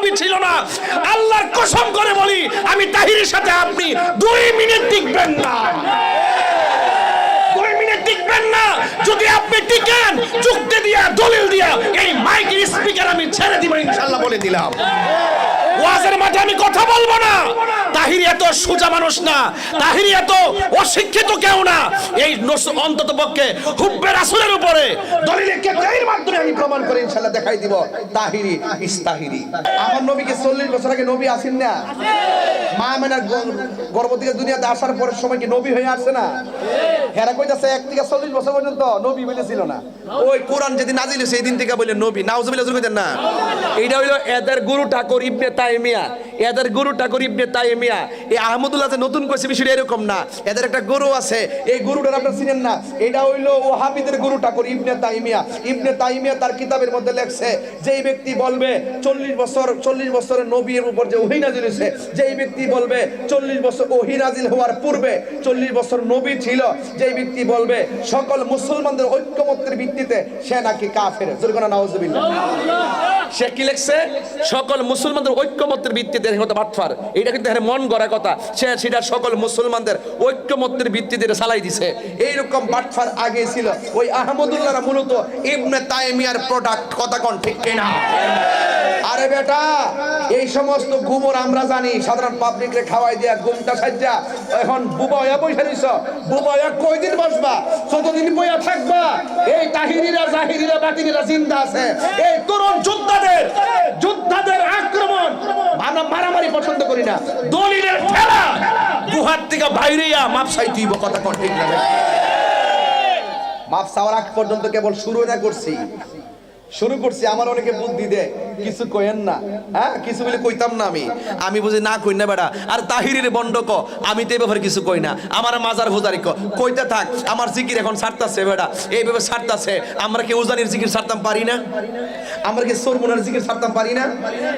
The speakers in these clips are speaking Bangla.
নবী ছিল না। আল্লাহর কসম করে বলি, আমি তাহিরের সাথে আপনি দুই মিনিট টিকবেন না। দুই মিনিট টিকবেন না। যদি আপনি টিকেন, চুক্তি দিয়া, দলিল দিয়া, এই মাইকের স্পিকার আমি ছেড়ে দিব, ইনশাল্লাহ বলে দিলাম। ওয়াজের মাঠে আমি কথা বলব না। তাহিরি এত সোজা মানুষ না। তাহিরি এত অশিক্ষিত কেউ না। এই অন্তত পক্ষে হুব্বে রাসূলের উপরে দলিলের মাধ্যমে আমি প্রমাণ করে দেখাই দিব। তাহিরি, ইস্তাহিরি। আমার নবীকে চল্লিশ বছর আগে নবী আসেন না? মা মেনার দুনিয়াতে আসার পরের সময় কি নবী হয়ে আসছে না? হেরা কইতাছে, এক থেকে চল্লিশ বছর পর্যন্ত নবী বলেছিল না। ওই কোরআন যেদিন নাজিল সেই দিন থেকে বলে নবী। নাউজুবিল্লাহ কইতেন না। এইটা হইল এদের গুরু ঠাকুর ইবনে তাইমিয়া এদের গুরু ঠাকুর ইবনে তাইমিয়া এই আহমদুল্লাহ যে নতুন কইছে বিষয়টা এরকম না। এদের একটা গুরু আছে। এই গুরুটার আপনার চিনেন না? এটা হইল ও হাফিদের গুরু ঠাকুর ইবনে তাইমিয়া। ইবনে তাইমিয়া তার কিতাবের মধ্যে লেখছে, যেই ব্যক্তি বলবে চল্লিশ বছর, চল্লিশ বছরের নবীর উপর যে ওহি নাজিল হয়েছে, যেই ব্যক্তি বলবে চল্লিশ বছর ওহি নাজিল হওয়ার পূর্বে চল্লিশ বছর নবী ছিল, যেই ব্যক্তি বলবে সকল মুসলমানদের ঐক্যমত্যের ভিত্তিতে সে নাকি কাফের। জোরগনা নাউজুবিল্লাহ। সে কি লেখছে? সকল মুসলমানদের ঐক্যমত্যের ভিত্তিতে হতে বাটফার এটা কিন্তু এখানে মন গড়া কথা। সে সেটা সকল মুসলমানদের ঐক্যমত্যের ভিত্তিতে চালাই দিছে। এইরকম বাটফার আগে ছিল। ওই আহমদুল্লাহরা মূলত ইবনে তাইমিয়ার প্রোডাক্ট কথা কোন, ঠিক কিনা? আরে বেটা, এই সমস্ত গুমর আমরা জানি। সাধারণ পাবলিকরে খাওয়াই দিয়া গুমটা সাজ্জা এখন বুবা হইয়া বসে রইছ। বুবা হইয়া কয়দিন বসবা? যতদিন বইয়া থাকবা? এই তাহিরিরা, জাহিরিরা বাতিনিরা জিন্দা আছে। এই তরুণ যোদ্ধাদের যোদ্ধাদের। আক্রমণ মারামারি পছন্দ করি না। দলিলের খেলা গুহার থেকে বাইরেয়া মাপ চাইতেই কথা কর ঠিক না মাপ চাওয়ার আগ পর্যন্ত কেবল শুরু না করছি। শুরু করছি আমার অনেকে বুদ্ধি দেয়। কিছু কয়েন না। হ্যাঁ কিছু বলে কইতাম না আমি। আমি বুঝি না কই না বেড়া। আর তাহিরের বন্ড ক? আমি তো এই ব্যাপারে কিছু কই না। আমার মাজার হুজারি ক? কইতে থাক, আমার জিকির এখন ছাড়তাছে বেড়া। এইভাবে ছাড়তাছে। আমরা কি উজানির জিকির ছাড়তাম পারি না? আমরা কি সরমুনার জিকির ছাড়তাম পারি না?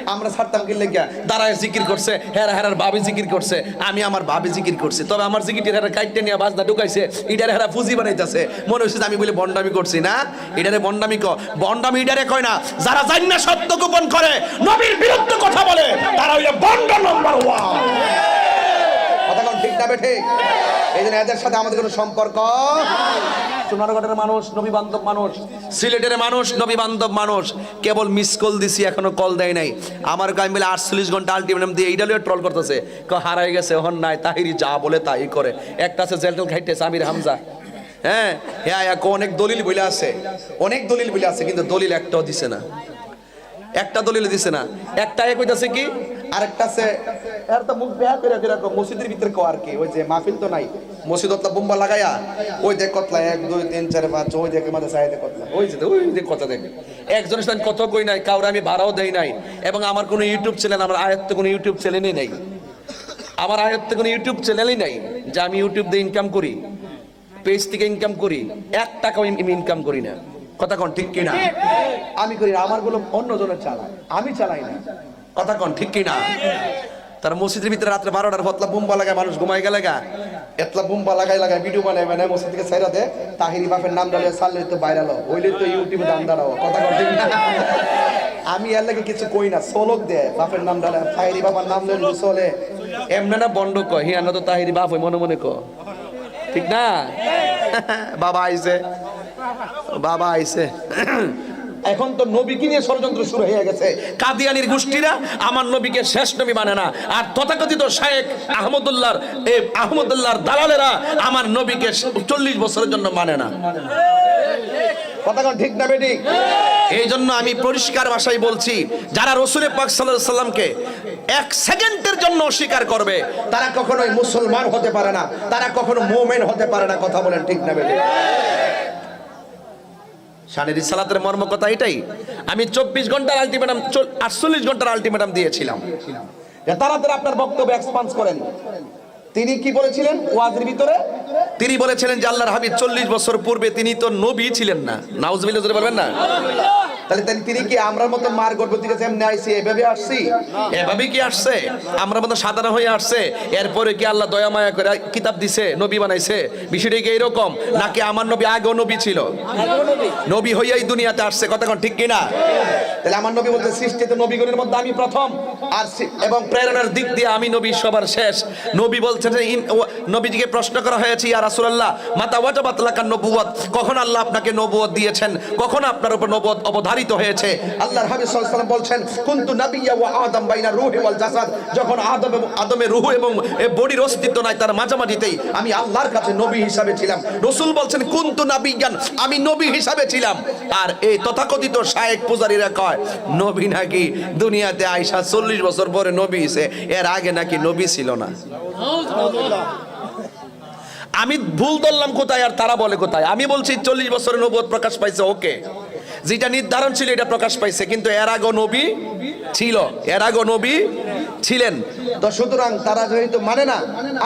আমরা ছাড়তাম কি লেগে দাঁড়ায় জিকির করছে, হেরা হেরার ভাবি জিকির করছে। আমি আমার ভাবি জিকির করছি। তবে আমার জিকির হেরা কাইটে নিয়ে বাজনা ঢুকাইছে। এটারে হেরা ফুজি বানাইতেছে। মনে হচ্ছে আমি বলে বন্ডামি করছি না? এটারে বন্ডামি ক? বন্ডামি এটারে কয় না? যারা জান সত্য গোপন করে নবীর বিরুদ্ধে কথা বলে তারা হইলে বন্ড নম্বর ওয়ান কথা কোন ঠিক না বেঠে এই জন্য এদের সাথে আমাদের কোনো সম্পর্ক? সোনারগড়ের মানুষ নবী বান্ধব মানুষ সিলেটের মানুষ নবী বান্ধব মানুষ কেবল মিস কল দিছি এখনও কল দেয় নাই। আমার আমি বলে আটচল্লিশ ঘণ্টা আলটিমেটাম দিয়ে এইটা ট্রল করতেছে। ক হারাই গেছে হন নাই তাহিরি যা বলে তাই করে। একটা আছে জেলটেল খাইতেছে আমির হামজা। হ্যাঁ হ্যাঁ এক অনেক দলিল বলে আছে। অনেক দলিল বলে আছে কিন্তু দলিল একটাও দিছে না। একটা দলিল দিছে না। একটা এক কইতাছে কি, আরেকটা আছে, এর তো মুখ বেয়া করে করে মসজিদের ভিতরে কো আর কি, ওই যে মাহফিল তো নাই। মসজিদ অতলা বোম্বা লাগায়া, ওই দেখ কতলা, এক, দুই, তিন, চার, পাঁচ, ওই দেখে মাঝে চাই কতলা, ওই যে ওই যে কথা দেখে একজনের সাথে কত কই নাই, কাউরে আমি ভাড়াও দেই নাই, এবং আমার কোনো ইউটিউব চ্যানেল, আমার আয়ত্ত কোনো ইউটিউব চ্যানেলই নাই। আমার আয়ত্তে কোনো ইউটিউব চ্যানেলই নাই যে আমি ইউটিউব দিয়ে ইনকাম করি পেজ থেকে ইনকাম করি, এক টাকাও ইনকাম করি না। কথা কোন ঠিক কিনা? আমি করি আমারগুলো অন্য জনের চালায়। আমি চালাই না। কথা কন ঠিক কিনা? তার মসজিদের ভিতরে রাত্রে বারোটার হতলা বুম্বা লাগায় মানুষ ঘুমাই গেলে গা। এতলা বুম্বা লাগাই লাগাই ভিডিও বানাই মানে মসজিদ থেকে ছাইরা দে তাহিরি বাপের নাম ডালে সারলে তো ভাইরাল হইলে তো ইউটিউবে দাম দাঁড়াও। কথা কর ঠিক না? আমি এর লাগে কিছু কই না সোলক দে। বাপের নাম ডালে তাহিরি বাবার নাম ধরে চলে। এমনি না বন্ড ক হিয়ানো তো তাহিরি বাপ হই মনে মনে ক। ঠিক না? বাবা আইছে। বাবা আইছে। এখন তো নবীকে নিয়ে ষড়যন্ত্র শুরু হয়ে গেছে। কাদিয়ানির গোষ্ঠীরা আমার নবীকে শেষ নবী মানে না। আর তথাকথিত শায়েক আহমদুল্লাহর এই আহমদুল্লাহর দালালেরা আমার নবীকে চল্লিশ বছরের জন্য মানে না। ঠিক না বেটি? এই জন্য আমি পরিষ্কার ভাষায় বলছি, যারা রসুল পাক সাল্লামকে এক সেকেন্ডের জন্য অস্বীকার করবে, তারা কখনোই মুসলমান হতে পারে না। তারা কখনো মোমেন হতে পারে না। কথা বলেন ঠিক না বেটি? শানের সালাতের মর্ম কথা এটাই। আমি চব্বিশ ঘণ্টার আলটিমেটাম আটচল্লিশ ঘণ্টার আলটিমেটাম দিয়েছিলাম। তাড়াতাড়ি আপনার বক্তব্য এক্সপান্স করেন। তিনি কি বলেছিলেন? ওয়াজের ভিতরে? তিনি বলেছিলেন যে আল্লাহর হাবিব চল্লিশ বছর পূর্বে তিনি তো নবী ছিলেন না। নাউজবিল্লাহ বলবেন না? তাহলে তিনি কি আমরার মতো মার গর্ভ থেকে যেমনি আইসি এভাবে আসছি? এভাবে কি আসছে? আমরা মতো সাধারণ হয়ে আসছে? এরপরে কি আল্লাহ দয়া মায়া করে কিতাব দিছে নবী বানাইছে? বিষয়টা কি এরকম নাকি আমার নবী আগেও নবী ছিল? নবী হইয়াই দুনিয়াতে আসছে ঠিক কিনা? তাহলে আমার নবী বলতে সৃষ্টিতে নবীগণের মধ্যে আমি প্রথম আর এবং প্রেরণার দিক দিয়ে আমি নবী সবার শেষ। নবী বলছেন নবীজিকে প্রশ্ন করা হয়েছে ইয়া রাসূলুল্লাহ মাতা ওয়াজাবাত নবুয়ত কখন আল্লাহ আপনাকে নবুয়ত দিয়েছেন? কখন আপনার উপর নবুয়ত অবধারিত হয়েছে। আল্লাহর হাবিব সাল্লাল্লাহু আলাইহি ওয়াসাল্লাম বলছেন, কুনতু নাবিয়্যা ওয়া আদম বাইনা রূহি ওয়াল জাসাদ। যখন আদম এবং আদমের রুহ এবং এ বডির অস্তিত্ব নাই, তার মাঝামাঝিতেই আমি আল্লাহর কাছে নবী হিসাবে ছিলাম। রসুল বলছেন, কুন্তু না বিজ্ঞান আমি নবী হিসাবে ছিলাম। আর এই তথাকথিত শায়েক পূজারীরা কয়, নবী নাকি দুনিয়াতে আইসা চল্লিশ বছর পরে নবী হইছে, এর আগে নাকি নবী ছিল না। আমি ভুল ধরলাম কোথায় আর তারা বলে কোথায়? আমি বলছি, চল্লিশ বছরের নবুয়ত প্রকাশ পাইছে, ওকে। যেটা নির্ধারণ ছিল, এটা প্রকাশ পাইছে। কিন্তু এর নবী ছিল, এর নবী ছিলেন। তো সুতরাং তারা যেহেতু মানে না,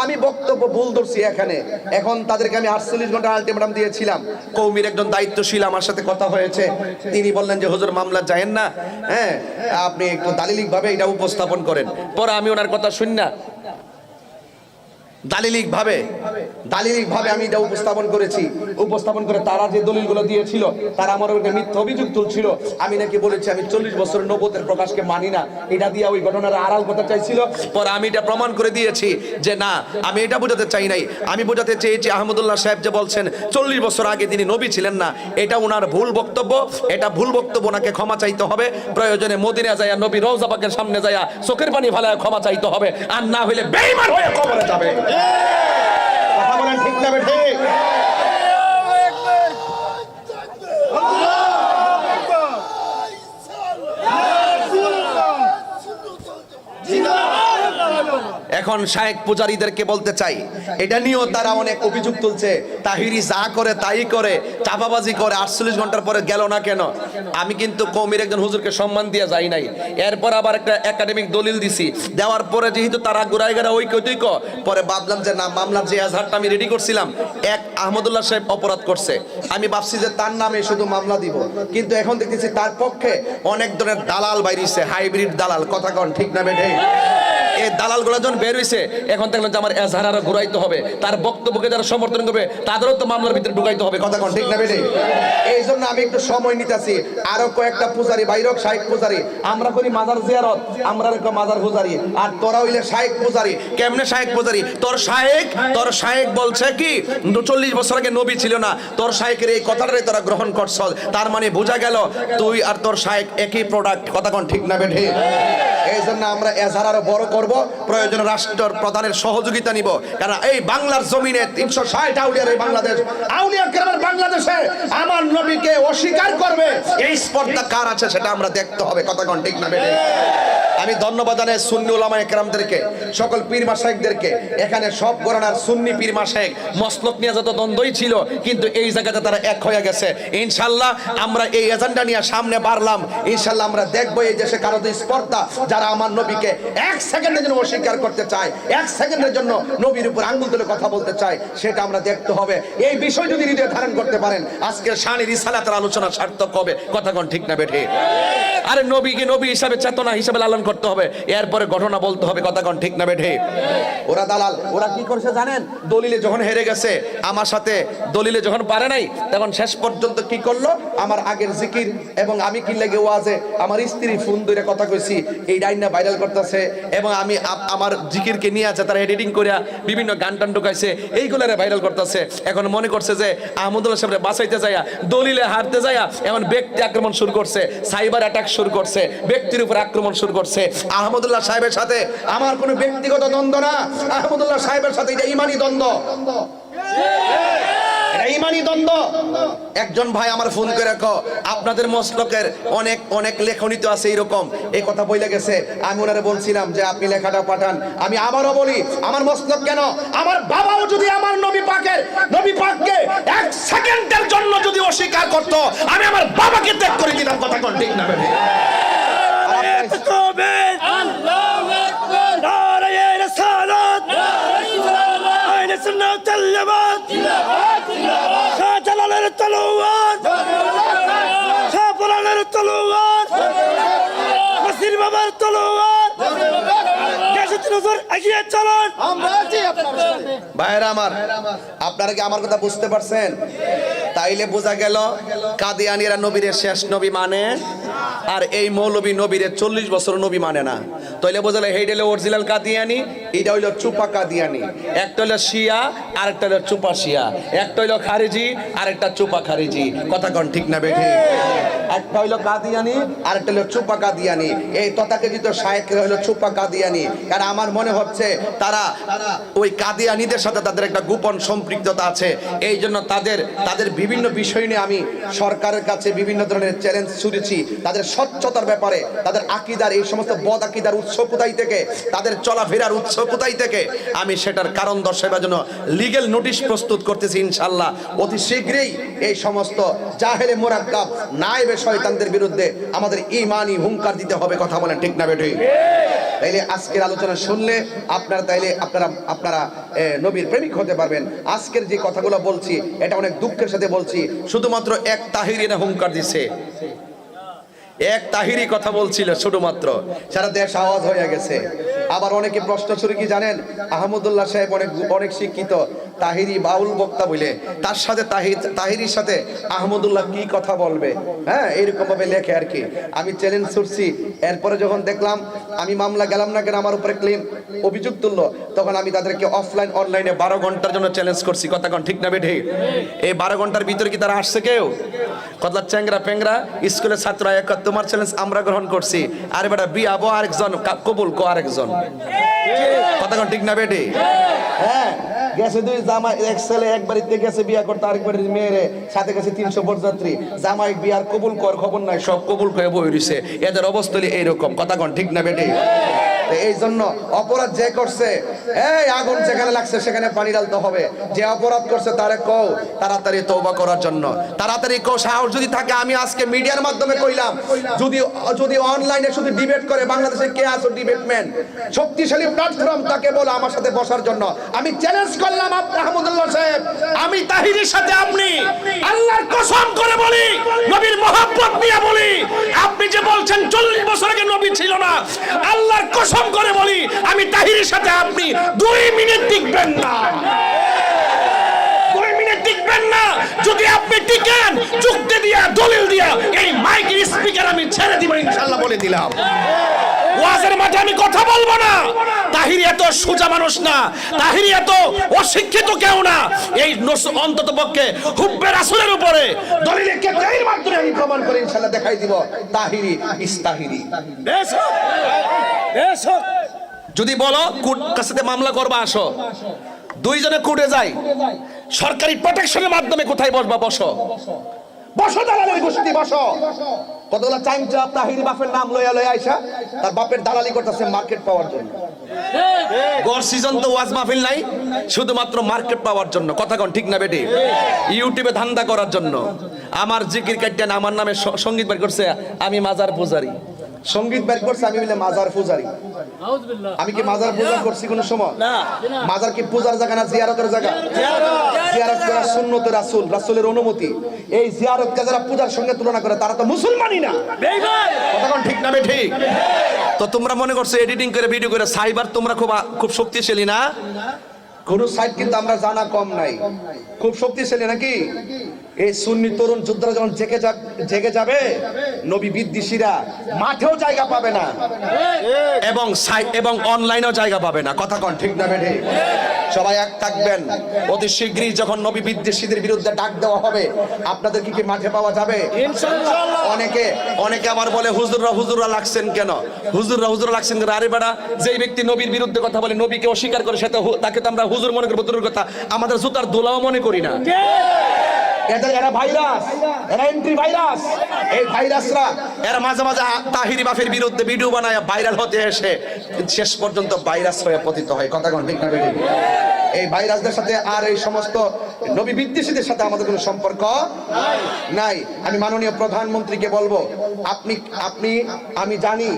আমি বক্তব্য ভুল ধরছি এখানে। এখন তাদেরকে আমি আটচল্লিশ ঘণ্টা আলটিমেটাম দিয়েছিলাম। কৌমির একজন দায়িত্বশীল আমার সাথে কথা হয়েছে। তিনি বললেন যে, হুজুর, মামলা যায়েন না। হ্যাঁ আপনি একটু দালিলিক ভাবে এটা উপস্থাপন করেন। পরে আমি ওনার কথা শুন না। দালিলিক ভাবে দালিলিক ভাবে আমি এটা উপস্থাপন করেছি। উপস্থাপন করে তারা যে দলিলগুলো দিয়েছিল, তারা আমার উপরে মিথ্যা অভিযোগ তুলছিল। আমি নাকি বলেছি, আমি চল্লিশ বছরের নবতের প্রকাশকে মানি না। এটা দিয়ে ওই ঘটনার আড়াল কথা চাইছিল। পরে আমি এটা প্রমাণ করে দিয়েছি যে না, আমি এটা বোঝাতে চাই নাই। আমি বোঝাতে চেয়েছি আহমদুল্লাহ সাহেব যে বলছেন, চল্লিশ বছর আগে তিনি নবী ছিলেন না। এটা ওনার ভুল বক্তব্য। এটা ভুল বক্তব্য ওনাকে ক্ষমা চাইতে হবে। প্রয়োজনে মদিনা যায় নবী রওজা পাকের সামনে যায় চোখের পানি ফালায় ক্ষমা চাইতে হবে। আর না হইলে বেঈমান হয়ে কবরে যাবে। কথা বলেন ঠিক না বেঠে এখন শায়েক পূজারীদেরকে বলতে চাই, এটা নিয়েও তারা অনেক অভিযোগ তুলছে, তাহিরি যা করে তাই করে, চাপাবাজি করে, আটচল্লিশ ঘণ্টার পরে গেল না কেন? আমি কিন্তু কৌমির একজন হুজুরকে সম্মান দিয়ে যাই নাই। এরপর আবার একটা একাডেমিক দলিল দিছি। দেওয়ার পরে যেহেতু তারা গুড়াই গাড়া ওই কৈতৈক পরে ভাবলাম যে না, মামলার যে আজহারটা আমি রেডি করছিলাম, এক আহমদুল্লাহ সাহেব অপরাধ করছে। আমি ভাবছি যে তার নামে শুধু মামলা দিব। কিন্তু এখন দেখতেছি তার পক্ষে অনেক ধরনের দালাল বাইরিছে হাইব্রিড দালাল। কথা কন, ঠিক না বেঠে? এই দালালগুলো যখন বের হইছে, এখন দেখলাম যে আমার এজাহার আরও ঘুরাইতে হবে। তার বক্তব্যকে যারা সমর্থন করবে, তাদেরও তো মামলার ভিতরে ঢুকাইতে হবে। কথা কোন, ঠিক না বেটে? এই জন্য আমি একটু সময় নিতেছি। আরও কয়েকটা পূজারি, বাইরক শাহেক পূজারি। আমরা করি মাজার জিয়ারত, আমরা রেখো মাজার পূজারি। আর তোরা হইলে শাহেক পূজারি। কেমনে শায়েক পূজারি? তোর শায়েক তোর শায়েক বলছে কি চল্লিশ বছর আগে নবী ছিল না। তোর শায়েকের এই কথাটাই তোরা গ্রহণ করছ তার মানে বোঝা গেল, তুই আর তোর শায়েক একই প্রোডাক্ট কথা কোন, ঠিক না বেঠে এই জন্য আমরা এজাহার আরও বড় করব। প্রয়োজন রাষ্ট্র প্রধানের সহযোগিতা নিব। কারণ এই বাংলার জমিনে তিনশো ষাট আউলিয়ার এই বাংলাদেশ, আউলিয়া কেরামের বাংলাদেশে আমার নবীকে অস্বীকার করবে। এই স্পর্ধা কার আছে সেটা আমরা দেখতে হবে। কোন ঠিক না বেঠে? আমি ধন্যবাদ জানাই সুন্নি ওলামা একরামদেরকে সকল পীর মাসাইকদেরকে এখানে সব গণনার সুন্নি পীর মাসাইক মসলক নিয়ে যত দ্বন্দ্বই ছিল, কিন্তু এই জায়গাতে তারা এক হয়ে গেছে। ইনশাল্লাহ আমরা এই এজেন্ডা নিয়ে সামনে বাড়লাম। ইনশাল্লাহ আমরা দেখব এই দেশে কারও স্পর্ধা, যারা আমার নবীকে এক সেকেন্ডের জন্য অস্বীকার করতে চায়, এক সেকেন্ডের জন্য নবীর উপর আঙ্গুল তুলে কথা বলতে চায়, সেটা আমরা দেখতে হবে। এই বিষয় যদি হৃদয়ে ধারণ করতে পারেন আজকে শানি রিসালাতের আলোচনা সার্থক হবে। কথা কোন ঠিক না বেঠে? আরে নবীকে নবী হিসাবে চেতনা হিসাবে লালন করতে হবে, এরপরে ঘটনা বলতে হবে, কথা কোন, ঠিক না বেঠে? ওরা দালাল, ওরা কি করছে জানেন? দলিলে যখন হেরে গেছে, আমার সাথে দলিলে যখন পারে নাই, তখন শেষ পর্যন্ত কি করল? আমার আগের জিকির এবং আমি কি লেগে ওয়াজে আমার স্ত্রী ফোন ধরে কথা কইছি, এই ডাইনা ভাইরাল করতেছে এবং আমি আমার জিকিরকে নিয়ে আছে, তারা এডিটিং করিয়া বিভিন্ন গান টান ঢুকাইছে, এইগুলারে ভাইরাল করতেছে। এখন মনে করছে যে আহমদুল্লাহ সাহেব বাঁচাইতে যায়া দলিলে হারতে যায়া এমন ব্যক্তি আক্রমণ শুরু করছে সাইবার অ্যাটাক শুরু করছে, ব্যক্তির উপর আক্রমণ শুরু করছে। আহমদুল্লাহ সাহেবের সাথে আমার কোনো ব্যক্তিগত দ্বন্দ্ব না। আহমদুল্লাহ সাহেবের সাথে এটা ইমানি দ্বন্দ্ব। দ্বন্দ্ব। একজন ভাই আমার ফোন করে রাখো আপনাদের মসলকের অনেক অনেক লেখনী তো আছে এইরকম এই কথা বইলে গেছে। আমি ওনারে বলছিলাম যে, আপনি লেখাটা পাঠান। আমি আবারও বলি, আমার মস্তক কেন? আমার বাবাও যদি আমার নবী পাকের, নবী পাককে এক সেকেন্ডের জন্য যদি অস্বীকার করত, আমি আমার বাবাকে ত্যাগ করে দিতাম। কথা কোন ঠিক না বাবার তলোয়ার ভাইরা আমার আপনারা কি আমার কথা বুঝতে পারছেন? তাইলে বোঝা গেল কাদিয়ানিরা নবীরে শেষ নবী মানে আর এই মৌলবী নবীরে চল্লিশ বছর নবী মানে না। তাইলে বোঝা গেল হলো অরিজিনাল কাদিয়ানি এটা হইল চুপা কাদিয়ানি। একটা হইল শিয়া আর একটা হইল চুপা শিয়া। একটা হইল খারিজি আর একটা চুপা খারিজি। কথা কন ঠিক না বেঠি? একটা হইল কাদিয়ানি আর একটা হইল চুপা কাদিয়ানি। এই তথাকথিত শায়েকরা হইল চুপা কাদিয়ানি। কারণ আমার মনে হচ্ছে তারা ওই কাদিয়ানিদের সাথে তাদের একটা গোপন সম্পৃক্ততা আছে। এই জন্য তাদের তাদের বিভিন্ন বিষয় নিয়ে আমি সরকারের কাছে বিভিন্ন ধরনের চ্যালেঞ্জ ছুড়েছি। তাদের স্বচ্ছতার ব্যাপারে, তাদের আকিদার, এই সমস্ত বদ আকিদার উৎস কোথায় থেকে, তাদের চলাফেরার উৎস কোথায় থেকে, আমি সেটার কারণ দর্শাবার জন্য লিগেল নোটিশ প্রস্তুত করতেছি ইনশাল্লাহ অতি শীঘ্রই এই সমস্ত জাহেলে মোরাক্কাব নাইবে শয়তানদের বিরুদ্ধে আমাদের ইমানি হুঙ্কার দিতে হবে কথা বলেন ঠিক না বেঠি? তাইলে আজকের আলোচনা শুনলে আপনারা তাইলে আপনারা আপনারা নবীর প্রেমিক হতে পারবেন। আজকের যে কথাগুলো বলছি, এটা অনেক দুঃখের সাথে বলছি। শুধুমাত্র এক তাহিরিনা হুঙ্কার দিছে। এক তাহিরি কথা বলছিল শুধুমাত্র। সারা দেশ আওয়াজ হয়ে গেছে। আবার অনেকে প্রশ্ন শুরু কি জানেন? আহমদুল্লাহ সাহেব অনেক অনেক শিক্ষিত। তাহিরি বাউল বক্তা বলে তার সাথে তাহির তাহিরির সাথে আহমদুল্লাহ কি কথা বলবে? হ্যাঁ এইরকম ভাবে লেখে আর কি। আমি চ্যালেঞ্জ ছুটছি এরপরে যখন দেখলাম, আমি মামলা গেলাম না কেন, আমার উপরে ক্লেম অভিযোগ তুললো, তখন আমি তাদেরকে অফলাইন অনলাইনে বারো ঘণ্টার জন্য চ্যালেঞ্জ করছি। কথা কোন, ঠিক না বেঠে? এই বারো ঘণ্টার ভিতরে কি তারা আসছে কেউ? কতলা চ্যাংরা প্যাংরা স্কুলের ছাত্র এক তোমার চ্যালেঞ্জ আমরা গ্রহণ করছি। আর বেটা বো আরেকজন, কা- কবুল কো আরেকজন। কথা কোন ঠিক না বেটে? হ্যাঁ গেছে দুই জামাই এক ছেলে এক বাড়িতে গেছে বিয়া করতে আরেক বাড়ির মেয়েরে সাথে গেছে তিনশো বরযাত্রী। জামাই বিয়ার কবুল কর খবর নাই। সব কবুল করে বই রয়েছে এদের অবস্থা হলো এইরকম। কথা কন ঠিক না বেটে? এই জন্য অপরাধ যে করছে, এই আগুন যেখানে লাগছে সেখানে পানি ঢালতে হবে। যে অপরাধ করছে তারে কও, তাড়াতাড়ি তওবা করার জন্য। তাড়াতাড়ি কও, সাহস যদি থাকে, আমি আজকে মিডিয়ার মাধ্যমে কইলাম, যদি যদি অনলাইনে শুধু ডিবেট করে বাংলাদেশে কে আছো ডিবেটম্যান শক্তিশালী প্ল্যাটফর্ম তাকে বলো আমার সাথে বসার জন্য। আমি চ্যালেঞ্জ করলাম আহমদুল্লাহ তাহিরের সাথে আপনি আল্লাহর কসম করে বলি, নবীর মহাব্বত নিয়ে বলি, আপনি যে বলছেন চল্লিশ বছর আগে নবী ছিল না, আল্লাহর কসম করে বলি, আমি তাহিরের সাথে আপনি দুই মিনিট টিকবেন না। টিকবেন না, যদি আপনি যুক্তি দিয়া, দলিল দিয়া, এই মাইকের স্পিকার আমি ছেড়ে দিব, ইনশাল্লাহ বলে দিলাম। ওয়াজের মাঠে আমি কথা বলব না। তাহিরি এত সোজা মানুষ না। তাহিরি এত অশিক্ষিত কেউ না। এই অন্তত পক্ষে হুব্বে রাসুলের উপরে দলিলে কে মাধ্যমে আমি প্রমাণ করে দেখাই দিব তাহিরি ইস্তাহিরি যদি বলো কোর্ট কাছে মামলা করবা আসো। দুইজনে কোর্টে যাই। সরকারি প্রোটেকশনের মাধ্যমে কোথায় বসবা বসো। বসো দালালের গোষ্ঠী বসো। কতগুলা টাইম তাহির বাপের নাম লইয়া লইয়া আইসা, তার বাপের দালালি করতেছে মার্কেট পাওয়ার জন্য। গড় সিজন তো ওয়াজ মাহফিল নাই, শুধুমাত্র মার্কেট পাওয়ার জন্য। কথা কন, ঠিক না বেটি? ইউটিউবে ধান্দা করার জন্য। আমার জিকির কাটিয়ান আমার নামে সংগীত বের করছে, আমি মাজার পূজারি। সংগীত বের করছে আমি বলে মাজার পূজারি। আমি কি মাজার পূজা করছি কোন সময়? মাজার কি পূজার জায়গা না জিয়ারতের জায়গা? জিয়ারত করা সুন্নত রাসূল রাসূলের অনুমতি। এই জিয়ারতকে যারা পূজার সঙ্গে তুলনা করে তারা তো মুসলমানই না। কথা ঠিক না বেটি তো তোমরা মনে করছ এডিটিং করে ভিডিও করে সাইবার তোমরা খুব খুব শক্তিশালী না? কোন সাইড কিন্তু আমরা জানা কম নাই। খুব শক্তিশালী নাকি? এই সুন্নি তরুণ যোদ্ধারা যখন জেগে জেগে যাবে নবী বিদ্বেষীরা মাঠেও জায়গা পাবে না। এবং এবং অনলাইনেও জায়গা পাবে না। কথা কন ঠিক না বেঠে? সবাই এক থাকবেন। অতি শীঘ্রই যখন নবী বিদ্বেষীদের বিরুদ্ধে ডাক দেওয়া হবে আপনাদের কি কি মাঠে পাওয়া যাবে? অনেকে অনেকে আবার বলে হুজুররা হুজুররা লাগছেন কেন? হুজুররা হুজুররা লাগছেন কেন? আরে বেড়া যেই ব্যক্তি নবীর বিরুদ্ধে কথা বলে নবীকে অস্বীকার করে সেটা হু- তাকে তো আমরা হুজুর মনে করব দূরের কথা। আমাদের জুতার দোলাও মনে করি না। এদের এরা ভাইরাস, এরা এন্ট্রি ভাইরাস এই ভাইরাসরা, এরা মাঝে মাঝে তাহিরি বাফের বিরুদ্ধে ভিডিও বানায় ভাইরাল হতে এসে শেষ পর্যন্ত ভাইরাস হয়ে পতিত হয় কথা কোন ঠিক না? এই ভাইরাসদের সাথে আর এই সমস্ত নবী বিদ্বেষীদের সাথে আমাদের কোনো সম্পর্ক নাই। আমি মাননীয় প্রধানমন্ত্রীকে বলব আপনি আপনি আমি জানি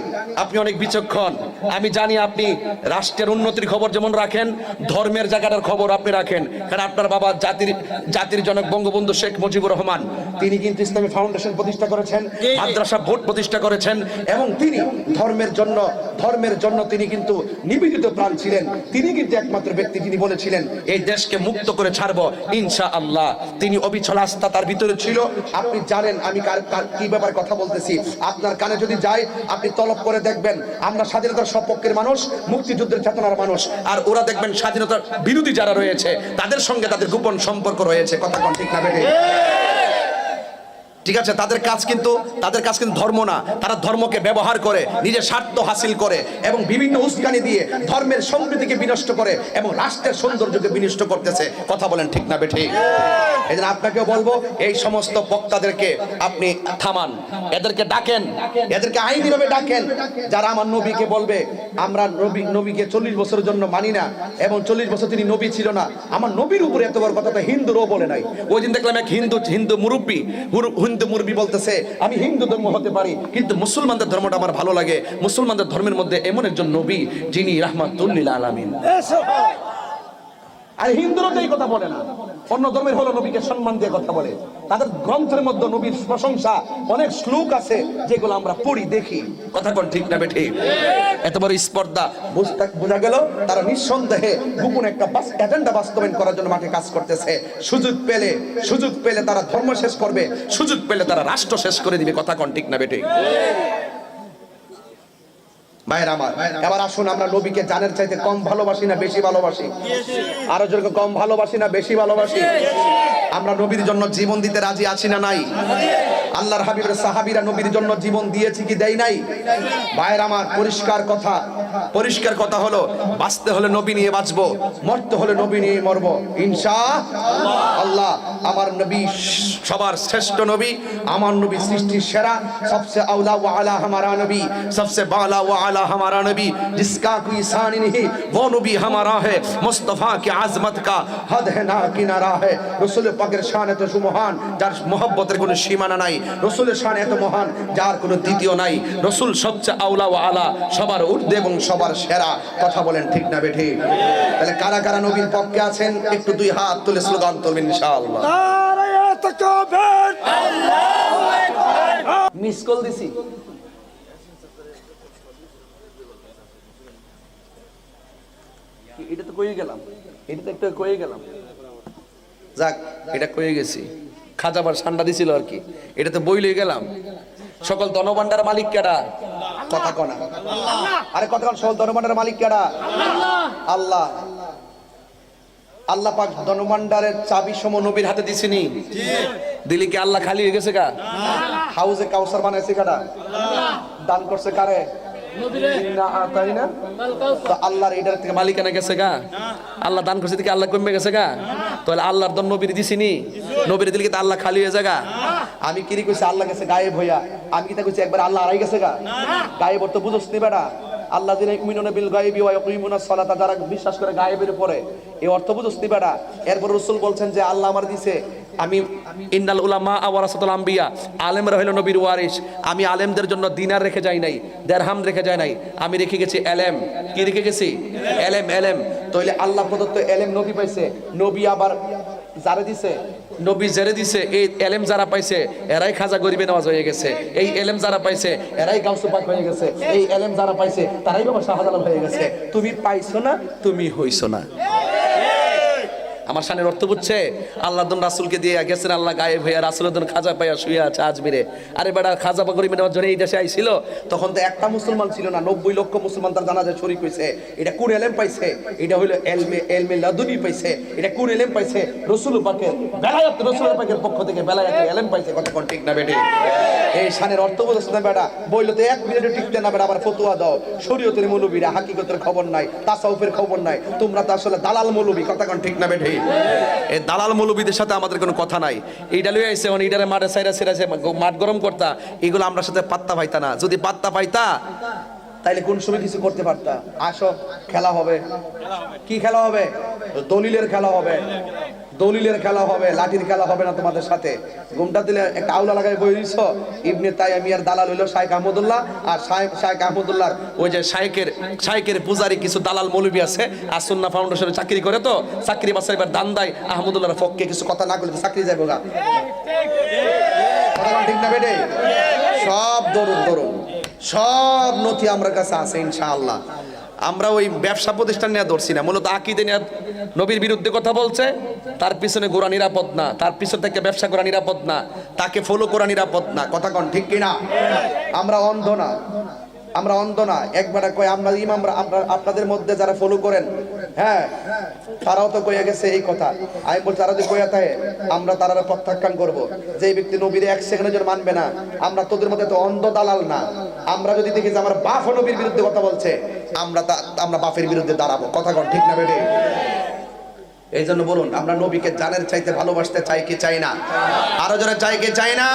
আপনি অনেক বিচক্ষণ। আমি জানি আপনি রাষ্ট্রের উন্নতির খবর যেমন রাখেন ধর্মের জায়গাটার খবর আপনি রাখেন। কারণ আপনার বাবা জাতির জাতির জনক বঙ্গবন্ধু শেখ মুজিবুর রহমান তিনি কিন্তু ইসলামী ফাউন্ডেশন প্রতিষ্ঠা করেছেন মাদ্রাসা ভোট প্রতিষ্ঠা করেছেন এবং তিনি ধর্মের জন্য ধর্মের জন্য তিনি কিন্তু নিবেদিত প্রাণ ছিলেন। তিনি কিন্তু একমাত্র ব্যক্তি তিনি বলেছিলেন, এই দেশকে মুক্ত করে ছাড়বো ইনশা আল্লাহ তিনি অবিচল আস্থা তার ভিতরে ছিল। আপনি জানেন আমি কি ব্যাপারে কথা বলতেছি। আপনার কানে যদি যায়, আপনি তলব করে দেখবেন, আমরা স্বাধীনতার সপক্ষের মানুষ, মুক্তিযুদ্ধের চেতনার মানুষ। আর ওরা দেখবেন স্বাধীনতার বিরোধী যারা রয়েছে, তাদের সঙ্গে তাদের গোপন সম্পর্ক রয়েছে। কথা কোন ঠিক না বেটে ঠিক আছে, তাদের কাজ কিন্তু, তাদের কাজ কিন্তু ধর্ম না। তারা ধর্মকে ব্যবহার করে, নিজের স্বার্থ হাসিল করে এবং বিভিন্ন উস্কানি দিয়ে ধর্মের সম্প্রীতিকে বিনষ্ট করে এবং রাষ্ট্রের সৌন্দর্যকে বিনষ্ট করতেছে। কথা বলেন ঠিক না, বেঠে? এই আপনাকেও বলব, এই সমস্ত বক্তাদেরকে আপনি থামান। এদেরকে ডাকেন। এদেরকে আইনিভাবে ডাকেন। যারা আমার নবীকে বলবে, আমরা নবী, নবীকে চল্লিশ বছরের জন্য মানি না এবং চল্লিশ বছর তিনি নবী ছিল না। আমার নবীর উপরে এত বড় কথা তো হিন্দুরও বলে নাই। ওই দিন দেখলাম এক হিন্দু হিন্দু মুরব্বী হিন্দু মুরবি বলতেছে, আমি হিন্দু ধর্ম হতে পারি, কিন্তু মুসলমানদের ধর্মটা আমার ভালো লাগে। মুসলমানদের ধর্মের মধ্যে এমন একজন নবী, যিনি রাহমাতুল্লিল আলামিন। আর হিন্দুরা তো এই কথা বলে না। অন্য ধর্মের হলো নবীকে সম্মান দিয়ে কথা বলে। তাদের গ্রন্থের মধ্যে নবীর প্রশংসা অনেক শ্লোক আছে, যেগুলো আমরা পড়ি, দেখি। কথা কোন ঠিক না বেঠে? এত বড় স্পর্ধা। বোঝা গেল, তারা নিঃসন্দেহে গোপন একটা এজেন্ডা বাস্তবায়ন করার জন্য মাঠে কাজ করতেছে। সুযোগ পেলে সুযোগ পেলে তারা ধর্ম শেষ করবে। সুযোগ পেলে তারা রাষ্ট্র শেষ করে দিবে। কথা কোন ঠিক না বেঠে? ভাইয়ের আমার এবার আসুন আমরা নবীকে জানের চাইতে কম ভালোবাসি না বেশি ভালোবাসি? আরও যেরকম কম ভালোবাসি না বেশি ভালোবাসি? আমরা নবীর জন্য জীবন দিতে রাজি আছি না নাই? আল্লাহর হাবিবের সাহাবীরা নবীর জন্য জীবন দিয়েছি কি দেয় নাই ভাইয়ের আমার পরিষ্কার কথা পরিষ্কার কথা হলো বাঁচতে হলে নবী নিয়ে বাঁচবো মরতে হলে নবী নিয়ে মরব ইনশা আল্লাহ আমার নবী সবার শ্রেষ্ঠ নবী আমার নবী সৃষ্টির সেরা সবসে আউলা ওয়া আলা হামারা নবী सबसे बाला व आला हमारा नबी जिसका कोई शान नहीं वो नबी हमारा है मुस्तफ़ा की आजमत का হদ হে না কিনারা হে রসুল পাকের শান এত সুমহান যার মোহব্বতের কোনো সীমানা নাই রসুলের শান এত মহান যার কোনো দ্বিতীয় নাই। রসুল সবচেয়ে আউলা ও আলা সবার ঊর্ধ্বে এবং সবার সেরা। কথা বলেন ঠিক না বেঠি? তাহলে কারা কারা নবীর পক্ষে আছেন? একটু দুই হাত তুলে স্লোগান তুলবেন ইনশাআল্লাহ। মিস কল দিছি। এটা তো কয়ে গেলাম। এটা তো একটু কয়ে গেলাম। যাক এটা কয়ে গেছি। খাজাবার ঠান্ডা দিছিল আর কি। এটা তো বই লয়ে গেলাম। সকল ধনভাণ্ডার মালিক কেডা? কথা কনা। আরে কথা সল ধনমান্ডারের মালিক কেডা? আল্লাহ। আল্লাহ পাক ধনমান্ডারের চাবি সম নবীর হাতে দিছিনি। দিলি কি আল্লাহ খালি হয়ে গেছে গা হাউজে কাউসার বানাইছে কারা দান করছে কারে? আমি কিরি আল্লাহ গেছে গায়েব আমি কইছি, একবার আল্লাহ গেছে গা? গায়েব আল্লাহ দিন বিল যারা বিশ্বাস করে গায়েবের উপরে। এই অর্থ বুঝছ নি এরপর রাসূল বলছেন যে, আল্লাহ আমার দিছে। আমি ইন্নাল উলামা আওয়ারাসাতুল আম্বিয়া, আলেমরা হইল নবীর ওয়ারিস আমি আলেমদের জন্য দিনার রেখে যাই নাই দেরহাম রেখে যাই নাই। আমি রেখে গেছি এলেম। কি রেখে গেছি? এলেম এলেম। তাইলে আল্লাহ প্রদত্ত এলেম নবী পাইছে। নবী আবার যারে দিছে? নবী জেরে দিছে, এই এলেম যারা পাইছে, এরাই খাজা গরিবে নামাজ হয়ে গেছে। এই এলেম যারা পাইছে, এরাই গাউসু পাক হয়ে গেছে। এই এলেম যারা পাইছে, তারাই বাবা শাহজালাল হয়ে গেছে। তুমি পাইছো না, তুমি হইছো না। আমার শানের অর্থ বুঝছে? আল্লাহ রাসুলকে দিয়ে গেছেন, আল্লাহ গায়েব হইয়া রাসুলের দন খাজা পাইয়া শুয়ে আছে আজমিরে। আরে বেটা, খাজা গরিবে নেওয়ার জন্য এই দেশে আইছিল। তখন তো একটা মুসলমান ছিল না, নব্বই লক্ষ মুসলমান তার জানাজা শরীক হয়েছে এটা কোন এলেম পাইছে? এটা হইল এলমে এলমে লাদুনি পাইছে। এটা কোন এলেম পাইছে? রসুল পাকের, বেলায়াত, রসুল পাকের পক্ষ থেকে বেলায়াত এলেম পাইছে। কত কোন ঠিক না বেটে? এই শানের অর্থ বোঝাচ্ছে না বেটা? বইলো তো এক মিনিটে টিকতে না বেটা, আবার ফতুয়া দাও। শরীয়তের মৌলবীরা হাকিকতের খবর নাই, তাসাউফের খবর নাই। তোমরা তো আসলে দালাল মৌলবী কোন ঠিক না বেটে? এই দালাল মৌলবীদের সাথে আমাদের কোনো কথা নাই। এইটা লুই আইসে মানে এইটারে মাঠে সাইরা সেরা মাঠ গরম করতা, এগুলো আমরা সাথে পাত্তা পাইতা না। যদি পাত্তা পাইতা তাইলে কোন সময় কিছু করতে পারতা? আসো, খেলা হবে। কি খেলা হবে? দলিলের খেলা হবে। দলিলের খেলা হবে, লাঠির খেলা হবে না তোমাদের সাথে? ঘুমটা দিলে একটা আউলা লাগাই বই দিছ? ইবনে তাই আমি আর দালাল হইল শাইখ আহমদুল্লাহ, আর শাইখ শাইখ আহমদুল্লাহ ওই যে শাইকের শাইকের পূজারি কিছু দালাল মৌলবী আছে, আর সুন্না ফাউন্ডেশনে চাকরি করে তো, চাকরি বাসার এবার দান দেয় আহমদুল্লাহর পক্ষে কিছু কথা না করলে চাকরি যাবে গা। ঠিক না বেটে সব দরুন দরুন সব নথি আমার কাছে আছে, ইনশাআল্লাহ। আমরা ওই ব্যবসা প্রতিষ্ঠান নিয়ে ধরছি না, মূলত আকিদে নিয়ে নবীর বিরুদ্ধে কথা বলছে, তার পিছনে গোড়া নিরাপদ না, তার পিছন থেকে ব্যবসা করা নিরাপদ না, তাকে ফলো করা নিরাপদ না। কথা কন, ঠিক কিনা? আমরা অন্ধ না। আমরা অন্ধ না। একবার কয়, আমরা ইমামরা আমরা আপনাদের মধ্যে যারা ফলো করেন। হ্যাঁ তারাও তো কইয়া গেছে এই কথা। আমি বলছি, তারা যদি কইয়া থাকে, আমরা তারা প্রত্যাখ্যান করব। যে ব্যক্তি নবীর এক সেকেন্ডের জন্য মানবে না, আমরা তোদের মধ্যে তো অন্ধ দালাল না। আমরা যদি দেখি যে আমার বাপ নবীর বিরুদ্ধে কথা বলছে, আমরা তা- আমরা বাপের বিরুদ্ধে দাঁড়াবো। কথা কন, ঠিক না বেটে এই জন্য বলুন, আমরা নবীকে জানের চাইতে ভালোবাসতে চাই কি চাই না? আরও যারা চাই কি চাই না?